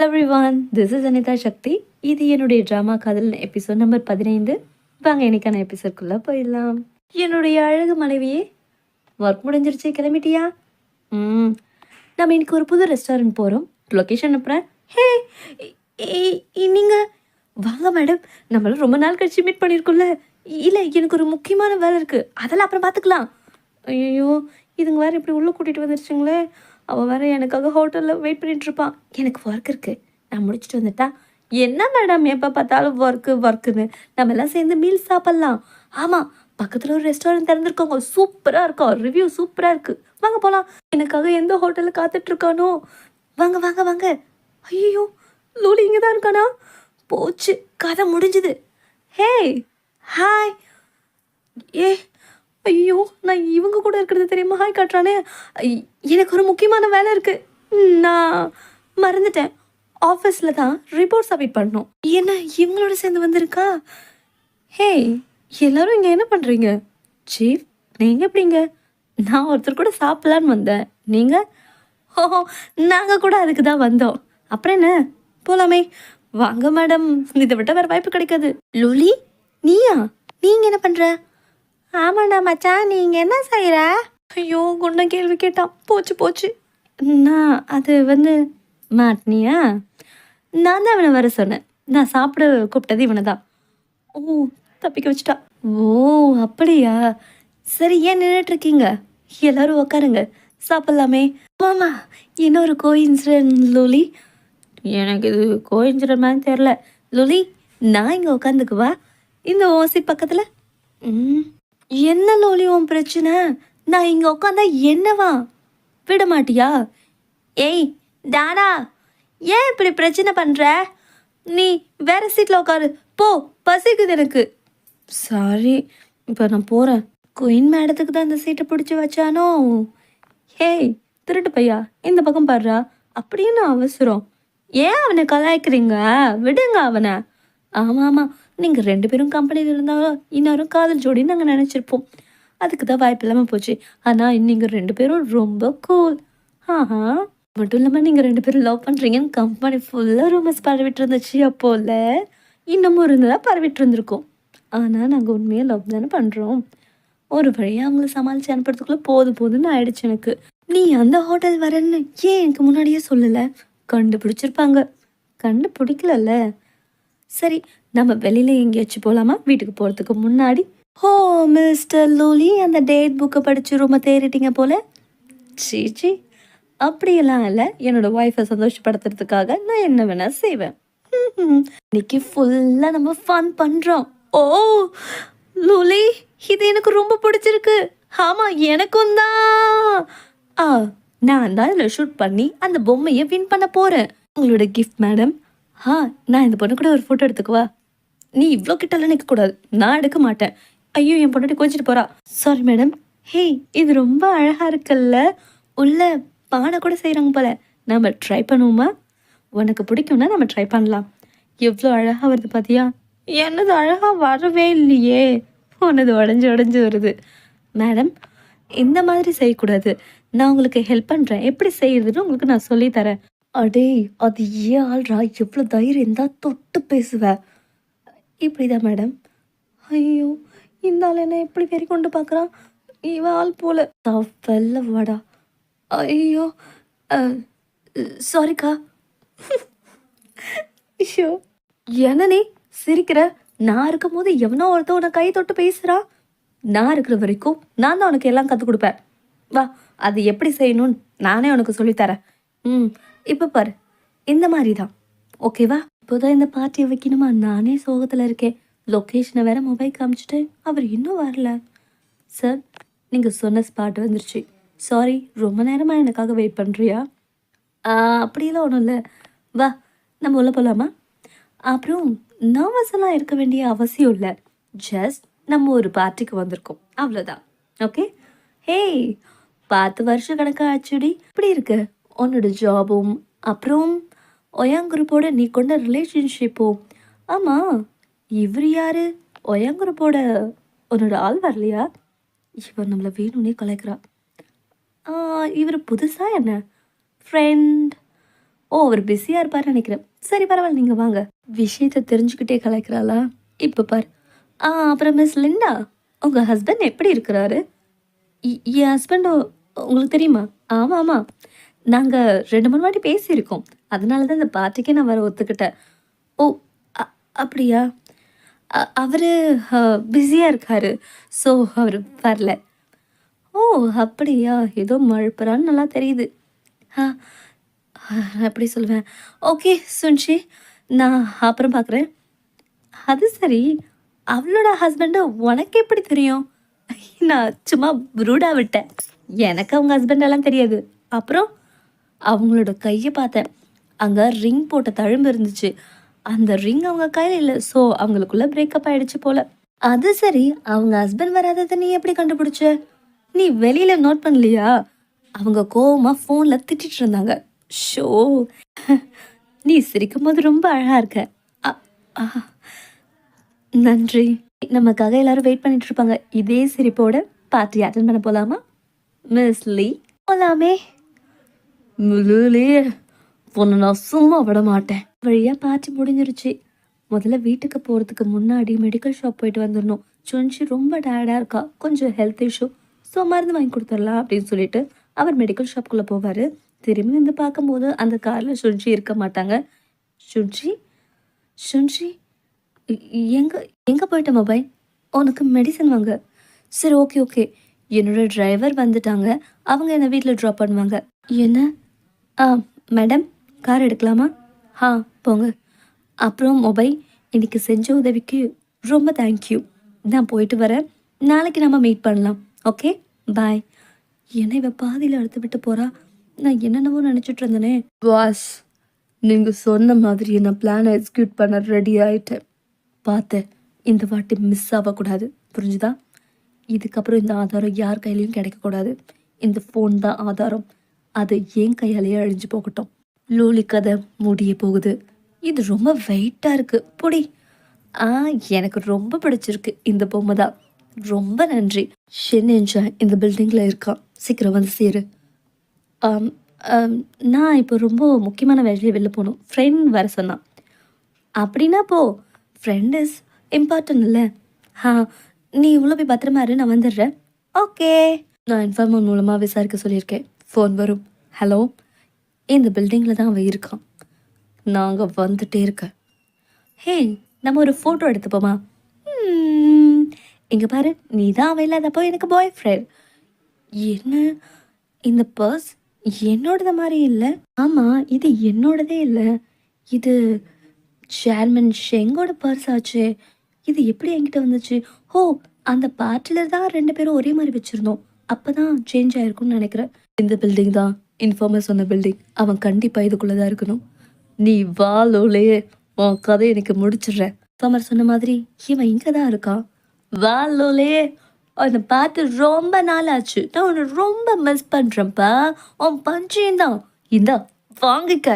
Everyone this is Anitha Shakthi இது என்னுடைய drama காதல் எபிசோட் நம்பர் பதினைந்து. வாங்க இன்னைக்கான எபிசோட்குள்ளே போயிடலாம். என்னுடைய அழகு மனைவியே ஒர்க் முடிஞ்சிருச்சு கிளம்பிட்டியா? ம். நம்ம இன்னைக்கு ஒரு புது ரெஸ்டாரண்ட் போகிறோம் லொக்கேஷன் அனுப்புகிறேன் ஹே நீங்கள் வாங்க மேடம் நம்மளும் ரொம்ப நாள் கழிச்சு மீட் பண்ணியிருக்கோம்ல இல்லை எனக்கு ஒரு முக்கியமான வேலை இருக்குது அதெல்லாம் அப்புறம் பார்த்துக்கலாம் ஐயோ இதுங்க வேறு இப்படி உள்ளே கூட்டிகிட்டு வந்துருச்சுங்களே. அவள் வேறு எனக்காக ஹோட்டலில் வெயிட் பண்ணிகிட்ருப்பான் எனக்கு ஒர்க் இருக்குது நான் முடிச்சுட்டு வந்துட்டா என்ன மேடம் எப்போ பார்த்தாலும் ஒர்க்கு ஒர்க்குன்னு நம்ம எல்லாம் சேர்ந்து மீல் சாப்பிட்லாம். ஆமாம் பக்கத்தில் ஒரு ரெஸ்டாரண்ட் திறந்துருக்கோங்க சூப்பராக இருக்கும் ரிவ்யூ சூப்பராக இருக்குது வாங்க போகலாம் எனக்காக எந்த ஹோட்டலில் காத்துட்ருக்கானோ வாங்க வாங்க வாங்க. ஐயோ லூலி இங்கே தான் இருக்கானா? போச்சு. கதை முடிஞ்சுது. Hey hi. ஏ ஐயோ நான் இவங்க கூட இருக்கிறது தெரியுமா? ஹாய் காட்டுறானே எனக்கு ஒரு முக்கியமான வேலை இருக்கு. நான் மறந்துட்டேன். ஆஃபீஸில் தான் ரிப்போர்ட் சப்மிட் பண்ணணும். என்ன இவங்களோட சேர்ந்து வந்திருக்கா? ஹே எல்லாரும் இங்கே என்ன பண்ணுறீங்க சீஃப் நீங்கள் எப்படிங்க? நான் ஒருத்தர் கூட சாப்பிட்லான்னு வந்தேன். நீங்கள் ஓ நாங்கள் கூட அதுக்கு தான் வந்தோம். அப்புறம் என்ன? போலாமே. வாங்க மேடம். இதை விட்ட வேறு வாய்ப்பு கிடைக்காது. லொலி நீயா? நீங்கள் என்ன பண்ணுற ஆமாண்டா மச்சான் நீங்கள் என்ன செய்கிற ஐயோ குண்ட கேள்வி கேட்டான். போச்சு போச்சு. நான் அது வந்து மாட்டினியா நான் தான் இவனை வர சொன்னேன். நான் சாப்பிட கூப்பிட்டது இவனை தான் ஓ தப்பிக்க வச்சுட்டா. ஓ அப்படியா? சரி ஏன் நின்றுட்டு இருக்கீங்க எல்லாரும் உக்காருங்க. சாப்பிட்லாமே. ஆமா இன்னொரு கோயின்சிடன்ட் லூலி. எனக்கு இது கோயின்சிடன்ட் மாதிரி தெரில லூலி நான் இங்கே உட்காந்துக்குவா இந்த ஓசி பக்கத்தில். ம். என்ன லோலி உன் பிரச்சனை? நான் இங்கே உட்காந்தா என்னவா? விட மாட்டியா? ஏய் தானா? ஏன் இப்படி பிரச்சனை பண்ணுற நீ வேற சீட்டில் உட்காரு போ பசிக்குது எனக்கு. சாரி இப்போ நான் போகிறேன் குயின் மேடத்துக்கு தான் இந்த சீட்டை பிடிச்சி வச்சானோ? ஹேய் திருட்டு பையா இந்த பக்கம் பாடுறா அப்படின்னு அவசரம்? ஏன் அவனை கலாய்க்கிறீங்க? விடுங்க அவனை. ஆமாம் ஆமாம் நீங்கள் ரெண்டு பேரும் கம்பெனியில் இருந்தாலும் இன்னொரும் காதல் ஜோடின்னு நாங்கள் நினச்சிருப்போம். அதுக்கு தான் வாய்ப்பு இல்லாமல் போச்சு. ஆனால் நீங்கள் ரெண்டு பேரும் ரொம்ப கூல் ஆஹா. மட்டும் இல்லாமல் நீங்கள் ரெண்டு பேரும் லவ் பண்ணுறீங்கன்னு கம்பெனி ஃபுல்லாக ரூமர்ஸ் பரவிட்டு இருந்துச்சு அப்போல. இன்னமும் இருந்ததாக பரவிட்டு இருந்திருக்கோம் ஆனால் நாங்கள் உண்மையாக லவ் தானே பண்ணுறோம் ஒரு வழியாக அவங்கள சமாளித்து அனுப்புறதுக்குள்ளே போதும் போதுன்னு ஆயிடுச்சு எனக்கு. நீ அந்த ஹோட்டல் வரேன்னு ஏன் எனக்கு முன்னாடியே சொல்லலை? கண்டுபிடிச்சிருப்பாங்க. கண்டுபிடிக்கலல்ல. சரி நம்ம வெளியில எங்கேயாச்சும் போகலாமா வீட்டுக்கு போகிறதுக்கு முன்னாடி. ஹோ மிஸ்டர் லூலி அந்த டேட் புக்கை படித்து ரொம்ப தேறிட்டீங்க போல? சீச்சி அப்படியெல்லாம் இல்லை. என்னோட ஒய்ஃபை சந்தோஷப்படுத்துறதுக்காக நான் என்ன வேணால் செய்வேன். ம்ஹும். இன்னைக்கு ஃபுல்லாக நம்ம ஃபன் பண்ணுறோம் ஓ லூலி இது எனக்கு ரொம்ப பிடிச்சிருக்கு. ஆமாம் எனக்கும் தான். ஆ நான் தான் இதில் ஷூட் பண்ணி அந்த பொம்மையை வின் பண்ண போகிறேன் உங்களோட கிஃப்ட் மேடம் ஆ நான் இந்த பொண்ணு கூட ஒரு ஃபோட்டோ எடுத்துக்குவா நீ இவ்வளோ கிட்டலாம் நிற்கக்கூடாது நான் எடுக்க மாட்டேன். ஐயோ என் பொண்ணாட்டி கோச்சிட்டு போறா. சாரி மேடம் ஹே இது ரொம்ப அழகா இருக்குல்ல. உள்ள பானை கூட செய்கிறாங்க போல. நம்ம ட்ரை பண்ணுவோமா? உனக்கு பிடிக்கும்னா நம்ம ட்ரை பண்ணலாம். எவ்வளோ அழகாக வருது பார்த்தியா என்னது அழகாக வரவே இல்லையே. உனது உடஞ்சி உடஞ்சி வருது. மேடம் இந்த மாதிரி செய்யக்கூடாது. நான் உங்களுக்கு ஹெல்ப் பண்ணுறேன் எப்படி செய்யறதுன்னு உங்களுக்கு நான் சொல்லித் தரேன். அடே அது ஏ ஆள்ரா எவ்வளோ தைரியம். இருந்தால் தொட்டு பேசுவேன் இப்படி தான் மேடம். ஐயோ இந்த ஆள் என்ன எப்படி வெறி கொண்டு பார்க்குறான். இவன் ஆள் போல. தவல்ல வாடா. ஐயோ சாரிக்கா ஐயோ. என்னனே சிரிக்கிற? நான் இருக்கும் போது எவனோ ஒருத்தன் உன்னை கை தொட்டு பேசுகிறான் நான் இருக்கிற வரைக்கும் நான் தான் உனக்கு எல்லாம் கற்றுக் கொடுப்பேன். வா அது எப்படி செய்யணும்னு நானே உனக்கு சொல்லித்தரேன் ம் இப்போ பாரு. இந்த மாதிரி தான் ஓகேவா? இப்போதான் இந்த பார்ட்டியை வைக்கணுமா? நானே சோகத்தில் இருக்கேன். லொக்கேஷனை வேற மொபைல் காமிச்சிட்டேன். அவர் இன்னும் வரல. சார் நீங்கள் சொன்ன ஸ்பாட் வந்துருச்சு. சாரி ரொம்ப நேரமாக எனக்காக வெயிட் பண்ணுறியா அப்படியெல்லாம் ஒன்றும் இல்லை. வா நம்ம உள்ள போகலாமா அப்புறம் நர்வஸெல்லாம் இருக்க வேண்டிய அவசியம் இல்லை. ஜஸ்ட் நம்ம ஒரு பார்ட்டிக்கு வந்திருக்கோம். அவ்வளோதான் ஓகே ஹேய் பத்து வருஷம் கணக்காக ஆச்சுடி இப்படி இருக்கு. உன்னோட ஜாபும் அப்புறம் ஒயாங்குரூப்போட நீ கொண்ட ரிலேஷன்ஷிப்போ ஆமாம் இவர் யார்? ஒயாங்குரூப்போட உன்னோட ஆள் வரலையா? இவர் நம்மளை வேணும்னே கலைக்கிறா இவர் புதுசாக என்ன? ஃப்ரெண்ட் ஓ அவர் பிஸியாக இருப்பார் நினைக்கிறேன். சரி பரவாயில்ல நீங்கள் வாங்க. விஷயத்தை தெரிஞ்சுக்கிட்டே கலைக்கிறாளா இப்போ பார். ஆ அப்புறம் மிஸ் லிண்டா? உங்கள் ஹஸ்பண்ட் எப்படி இருக்கிறாரு? இ- என் ஹஸ்பண்டோ உங்களுக்கு தெரியுமா? ஆமாம் ஆமாம் நாங்கள் ரெண்டு மூணு வாட்டி பேசியிருக்கோம். அதனால தான் இந்த பார்ட்டிக்கே நான் வர ஒத்துக்கிட்டேன். ஓ அ- அப்படியா? அவர் பிஸியாக இருக்காரு. ஸோ அவர் வரல. ஓ அப்படியா? ஏதோ மழுப்புறான்னு நல்லா தெரியுது. ஆ நான் எப்படி சொல்லுவேன் ஓகே சுன்ஷி நான் அப்புறம் பார்க்குறேன் அது சரி அவளோட ஹஸ்பண்டை உனக்கு எப்படி தெரியும்? நான் சும்மா ரூடாக விட்டேன். எனக்கு அவங்க ஹஸ்பண்டெல்லாம் தெரியாது. அப்புறம் அவங்களோட கையை பார்த்தேன். அங்கே ரிங் போட்ட தழும்பு இருந்துச்சு. அந்த ரிங் அவங்க கையில் இல்லை. ஸோ அவங்களுக்குள்ள பிரேக்கப் ஆயிடுச்சு போல. அது சரி அவங்க ஹஸ்பண்ட் வராததை நீ எப்படி கண்டுபிடிச்ச? நீ வெளியில நோட் பண்ணலையா? அவங்க கோவமா ஃபோன்ல திட்டிட்டு இருந்தாங்க. ஷோ. நீ சிரிக்கும் போது ரொம்ப அழகா இருக்க. நன்றி. நமக்காக எல்லாரும் வெயிட் பண்ணிட்டு இருப்பாங்க. இதே சிரிப்போட பார்ட்டி அட்டன் பண்ண போலாமா? மிஸ் லீ போலாமே. முழுலே உன்னை நான் சும்மா விட மாட்டேன். வழியா பார்ட்டி முடிஞ்சிருச்சு. முதல்ல வீட்டுக்கு போகிறதுக்கு முன்னாடி மெடிக்கல் ஷாப் போயிட்டு வந்துடணும். சுன்ஷி ரொம்ப டயர்டாக இருக்கா. கொஞ்சம் ஹெல்த் இஷ்யூ ஸோ மருந்து வாங்கி கொடுத்துடலாம் அப்படின்னு சொல்லிட்டு அவர் மெடிக்கல் ஷாப்புக்குள்ளே போவார். திரும்பி வந்து பார்க்கும்போது அந்த காரில் சுன்ஷி இருக்க மாட்டாங்க. சுன்ஷி சுன்ஷி எங்கே எங்கே போயிட்ட மொபைல்? உனக்கு மெடிசன் வாங்க. சரி ஓகே ஓகே என்னோட டிரைவர் வந்துட்டாங்க. அவங்க என்னை வீட்டில் ட்ராப் பண்ணுவாங்க. என்ன? ஆ மேடம் கார் எடுக்கலாமா? ஆ போங்க. அப்புறம் மொபைல் இன்னைக்கு செஞ்ச உதவிக்கு ரொம்ப தேங்க்யூ நான் போயிட்டு வரேன். நாளைக்கு நம்ம மீட் பண்ணலாம். ஓகே பாய் என்னை இவ பாதியில் எடுத்து விட்டு போறா? நான் என்னென்னவோ நினச்சிட்டு இருந்தேனே. வாஸ் நீங்கள் சொன்ன மாதிரி நான் பிளானை எக்ஸிக்யூட் பண்ண ரெடி ஆயிட்டேன். பார்த்தேன். இந்த வாட்டி மிஸ் ஆகக்கூடாது. புரிஞ்சுதா? இதுக்கப்புறம் இந்த ஆதாரம் யார் கையிலையும் கிடைக்கக்கூடாது. இந்த ஃபோன் தான் ஆதாரம். அது என் கையாலேயே அழிஞ்சு போகட்டும். லூலி கதை முடிய போகுது. இது ரொம்ப வெயிட்டாக இருக்குது பொடி. ஆ எனக்கு ரொம்ப பிடிச்சிருக்கு இந்த பொம்மை தான். ரொம்ப நன்றி. ஷென்ஜா இந்த பில்டிங்கில் இருக்கான். சீக்கிரம் வந்து சேரு. நான் இப்போ ரொம்ப முக்கியமான வேலையை வெளில போகணும். ஃப்ரெண்ட் வர சொன்னான். அப்படின்னா போ. ஃப்ரெண்ட் இஸ் இம்பார்ட்டன்ட் இல்லை? ஆ நீ இவ்வளோ போய் பத்திரமா இரு நான் வந்துடுறேன். ஓகே நான் இன்ஃபார்மர் மூலமாக விசாரிக்க சொல்லியிருக்கேன். ஃபோன் வரும். ஹலோ இந்த பில்டிங்கில் தான் அவன் இருக்கான் நாங்கள் வந்துட்டே இருக்கேன் ஹே நம்ம ஒரு ஃபோட்டோ எடுத்துப்போமா? இங்கே பாரு நீ தான் அவன் இல்லாதப்போ எனக்கு பாய் ஃப்ரெண்ட் என்ன? இந்த பர்ஸ் என்னோடது மாதிரி இல்லை? ஆமாம் இது என்னோடதே இல்லை. இது சேர்மன் ஷெங்கோட பர்ஸ் ஆச்சு. இது எப்படி என்கிட்ட வந்துச்சு? ஹோ அந்த பார்ட்டியில் தான் ரெண்டு பேரும் ஒரே மாதிரி வச்சுருந்தோம். அப்போ தான் சேஞ்ச் ஆயிருக்கும்னு நினைக்கிறேன். இந்த பில்டிங் தான். இன்ஃபார்மர் சொன்ன பில்டிங் அவன் கண்டிப்பாக இதுக்குள்ளே தான் இருக்கணும். நீ வாலோலையே உன் கதை எனக்கு முடிச்சிடுறேன். இன்ஃபார்மர் சொன்ன மாதிரி இவன் இங்கே தான் இருக்கான். வாலோலையே லோலே. உன்னை பார்த்து ரொம்ப நாள் ஆச்சு நான் உன்னை ரொம்ப மிஸ் பண்ணுறேன்ப்பா உன் பஞ்சையும் தான். இந்தா வாங்கிக்க.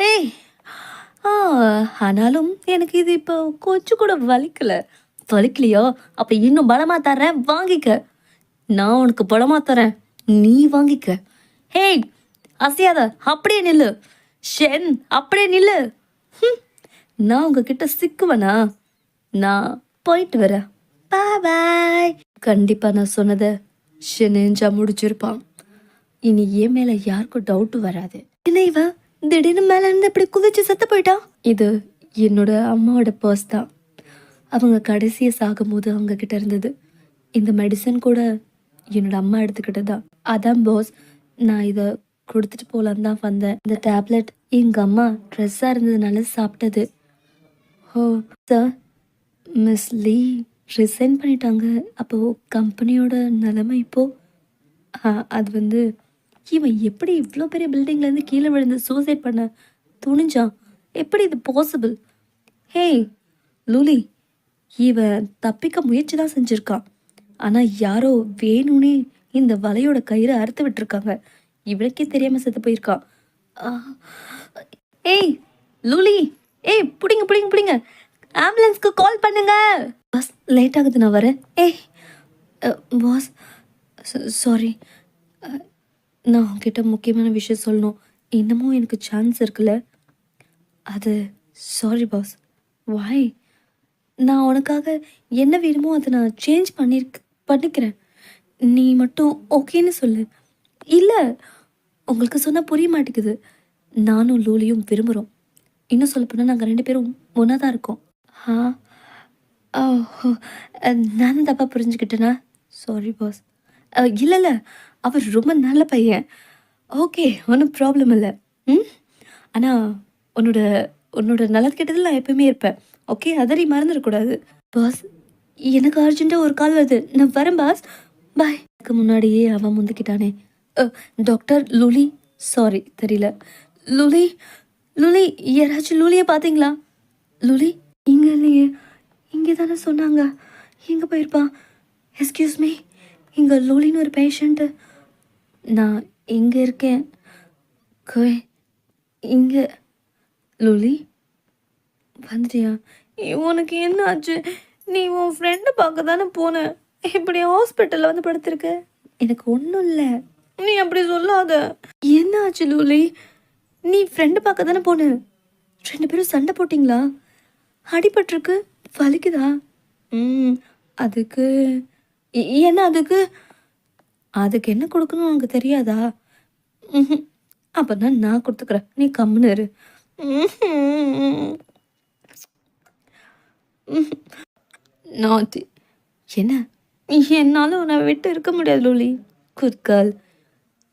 ஏய். ஆ ஆனாலும் எனக்கு இது இப்போ கொஞ்சம் கூட வலிக்கலை. வலிக்கலையோ? அப்போ இன்னும் பலமாக தரேன் வாங்கிக்க. நான் உனக்கு பலமாக தரேன் நீ வாங்கிக்க. ஹேய் அசையாத அப்படியே நில்லு. ஷென் அப்படியே நில்லு. நான் உங்ககிட்ட சிக்குவனா? நான் போயிட்டு வரேன். பாய் பாய் கண்டிப்பா நான் சொன்னதை ஷெனேஞ்சா முடிச்சிருப்பான். இனி என் மேல யாருக்கும் டவுட் வராது. என்ன திடீர்னு மேல இருந்து இப்படி குதிச்சு செத்து போயிட்டா? இது என்னோட அம்மாவோட பர்ஸ் தான். அவங்க கடைசியை சாகும்போது அவங்க கிட்ட இருந்தது. இந்த மெடிசன் கூட என்னோட அம்மா எடுத்துக்கிட்டதா? தான் அதான் பாஸ் நான் இதை கொடுத்துட்டு போலான்னு தான் வந்தேன். இந்த டேப்லெட் எங்கள் அம்மா ட்ரெஸ்ஸாக இருந்ததுனால சாப்பிட்டது. Oh sir miss Lee resign பண்ணிட்டாங்க. அப்போது கம்பெனியோட நிலைமை இப்போது அது வந்து இவன் எப்படி இவ்வளோ பெரிய பில்டிங்லேருந்து கீழே விழுந்து சூசைட் பண்ண துணிஞ்சான்? எப்படி இது பாசிபிள் ஹே லூலி இவன் தப்பிக்க முயற்சி தான் செஞ்சுருக்கான். ஆனால் யாரோ வேணும்னே இந்த வலையோட கயிறை அறுத்து விட்டுருக்காங்க. இவளுக்கே தெரியாமல் செத்து போயிருக்கான் ஏய் லூலி ஏய் பிடிங்க பிடிங்க பிடிங்க. ஆம்புலன்ஸ்க்கு கால் பண்ணுங்க. பஸ் லேட் ஆகுது நான் வரேன். ஏய் பாஸ் சாரி. நான் உங்ககிட்ட முக்கியமான விஷயம் சொல்லணும். இன்னமும் எனக்கு சான்ஸ் இருக்குல்ல? அது சாரி பாஸ். வாய் நான் உனக்காக என்ன வேணுமோ அதை நான் சேஞ்ச் பண்ணிருக் பண்ணிக்கிறேன் நீ மட்டும் ஓகேன்னு சொல்லு. இல்லை உங்களுக்கு சொன்னால் புரிய மாட்டேங்குது. நானும் லூலியும் விரும்புகிறோம் இன்னும் சொல்லப்போனால் நாங்கள் ரெண்டு பேரும் ஒன்றா தான் இருக்கோம். ஆ ஓ நானும் தப்பாக புரிஞ்சுக்கிட்டேனா? சாரி பாஸ் இல்லை இல்லை அவர் ரொம்ப நல்ல பையன். ஓகே ஒன்றும் ப்ராப்ளம் இல்லை. ம்? ஆனால் உன்னோட உன்னோட நல்லது கெட்டதில் நான் எப்பவுமே இருப்பேன். ஓகே அதை நீ மறந்துடக்கூடாது பாஸ் எனக்கு அர்ஜென்ட்டாக ஒரு கால் வருது. நான் வரேன் பாஸ் பாய் அதுக்கு முன்னாடியே அவன் முந்துக்கிட்டானே. டாக்டர் லுலி? சாரி தெரியல. லுலி? லுலி யாராச்சும் லுலியை பார்த்தீங்களா லுலி? இங்கே இல்லையே. இங்கே தானே சொன்னாங்க. எங்கே போயிருப்பான்? எஸ்கியூஸ் மீ இங்கே லுலின்னு ஒரு பேஷண்ட்டு நான் இங்கே இருக்கேன். கோய் இங்கே. லுலி? வந்துட்டியா? உனக்கு என்ன ஆச்சு? நீ உன் ஃப்ரெண்டை பார்க்க தானே போன? இப்படி ஹாஸ்பிட்டலில் வந்து படுத்திருக்க? எனக்கு ஒன்றும் இல்லை. நீ அப்படி சொல்லாத. என்ன ஆச்சு லூலி? நீ ஃப்ரெண்டு பார்க்க தானே போன? ரெண்டு பேரும் சண்டை போட்டிங்களா? அடிபட்டிருக்கு. வலிக்குதா? ம் அதுக்கு என்ன அதுக்கு? அதுக்கு என்ன கொடுக்கணும் உனக்கு தெரியாதா? அப்போனா நான் கொடுத்துக்கிறேன். நீ கம்முன்னு இரு. நாத்தி என்ன? என்னால் உன்னை விட்டு இருக்க முடியாது லூலி. குட்கல்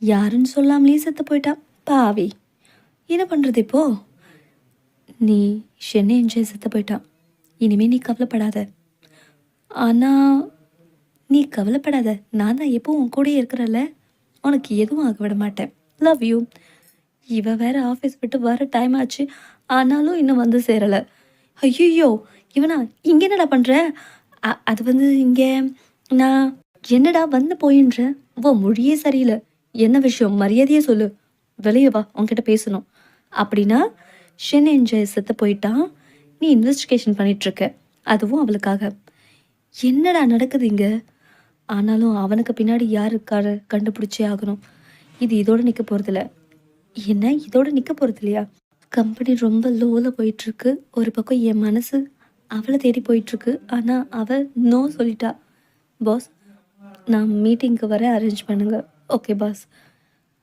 யாருன்னு சொல்லாமலே செத்து போயிட்டான் பாவி. என்ன பண்ணுறது இப்போ? நீ சென்னை என்ஜாய் செத்து போயிட்டான் இனிமே நீ கவலைப்படாத. ஆனால் நீ கவலைப்படாத. நான் தான் எப்போ உன் கூடயே இருக்கிறல்ல உனக்கு எதுவும் ஆக விட மாட்டேன். லவ் யூ இவ வேற ஆஃபீஸ் விட்டு வர டைம் ஆச்சு. ஆனாலும் இன்னும் வந்து சேரலை. ஐயோ இவனா இங்கே என்னடா பண்ணுற அது வந்து இங்கே நான் என்னடா வந்து போயின்ற? ஓ மொழியே சரியில்லை. என்ன விஷயம்? மரியாதையே சொல்லு. வெளியே வா உன்கிட்ட பேசணும். அப்படின்னா ஷென் என்ஜாய் செத்து போயிட்டான். நீ இன்வெஸ்டிகேஷன் பண்ணிகிட்ருக்க அதுவும் அவளுக்காக. என்னடா நடக்குது இங்கே? ஆனாலும் அவனுக்கு பின்னாடி யார் இருக்காரு கண்டுபிடிச்சே ஆகணும். இது இதோடு நிற்க போகிறதில்ல என்ன? இதோடு நிற்க போகிறது இல்லையா கம்பெனி ரொம்ப லோவில் போயிட்டுருக்கு. ஒரு பக்கம் என் மனசு அவளை தேடி போயிட்டுருக்கு. ஆனால் அவள் நோ சொல்லிட்டா. பாஸ் நான் மீட்டிங்க்கு வர அரேஞ்ச் பண்ணுங்கள் ஓகே பாஸ்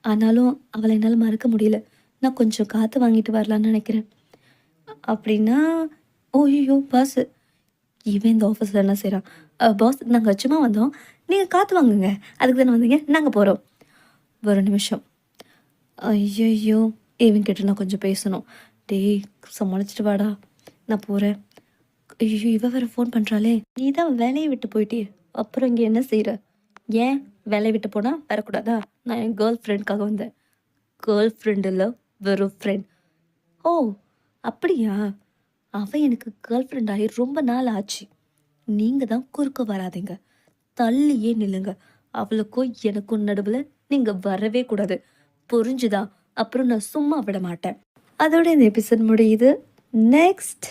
ஆனாலும் அவளை என்னால் மறக்க முடியல. நான் கொஞ்சம் காற்று வாங்கிட்டு வரலான்னு நினைக்கிறேன். அப்படின்னா ஓய்யோ பாஸ் இவன் இந்த ஆஃபீஸில் என்ன செய்கிறான் பாஸ் நாங்கள் சும்மா வந்தோம். நீங்கள் காற்று வாங்குங்க. அதுக்கு தானே வந்தீங்க. நாங்கள் போகிறோம் ஒரு நிமிஷம். ஐயையோ. இவன்கிட்ட நான் கொஞ்சம் பேசணும். டேய் சமாளிச்சிட்டு வாடா. நான் போகிறேன் ஐயோ இவ வேற ஃபோன் பண்ணுறாளே நீ தான் வேலையை விட்டு போயிட்டே அப்புறம் இங்கே என்ன செய்கிற ஏன் வேலையை விட்டு போனால் வரக்கூடாதா? நான் என் கேர்ள் ஃப்ரெண்டுக்காக வந்தேன். கேர்ள் ஃப்ரெண்டு இல்லை வெறும் ஃப்ரெண்ட் ஓ அப்படியா? அவன் எனக்கு கேர்ள் ஃப்ரெண்ட் ஆகி ரொம்ப நாள் ஆச்சு. நீங்கள் தான் குறுக்க வராதீங்க. தள்ளியே நில்லுங்க. அவளுக்கும் எனக்கும் நடுவில் நீங்கள் வரவே கூடாது. புரிஞ்சுதா? அப்புறம் நான் சும்மா விட மாட்டேன். அதோட இந்த எபிசோட் முடியுது. நெக்ஸ்ட்